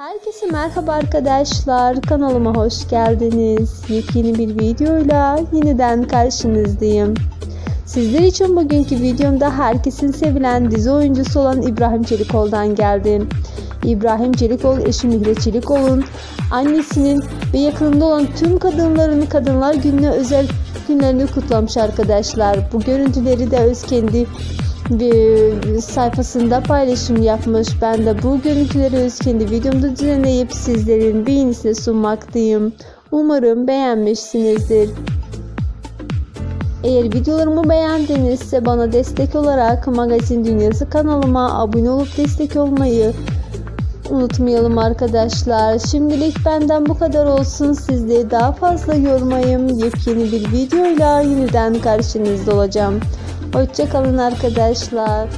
Herkese merhaba arkadaşlar. Kanalıma hoş geldiniz. Yepyeni bir videoyla yeniden karşınızdayım. Sizler için bugünkü videomda herkesin sevilen dizi oyuncusu olan İbrahim Çelikol'dan geldim. İbrahim Çelikol eşi Mihre Çelikol'un annesinin ve yakınında olan tüm kadınların Kadınlar Günü'ne özel günlerini kutlamış arkadaşlar. Bu görüntüleri de öz kendi sayfasında paylaşım yapmış. Ben de bu görüntüleri öz kendi videomda düzenleyip sizlerin beğenisine sunmaktayım. Umarım beğenmişsinizdir. Eğer videolarımı beğendinizse bana destek olarak Magazin Dünyası kanalıma abone olup destek olmayı unutmayalım arkadaşlar. Şimdilik benden bu kadar olsun. Sizleri daha fazla yormayayım. Yepyeni bir videoyla yeniden karşınızda olacağım. Hoşçakalın arkadaşlar.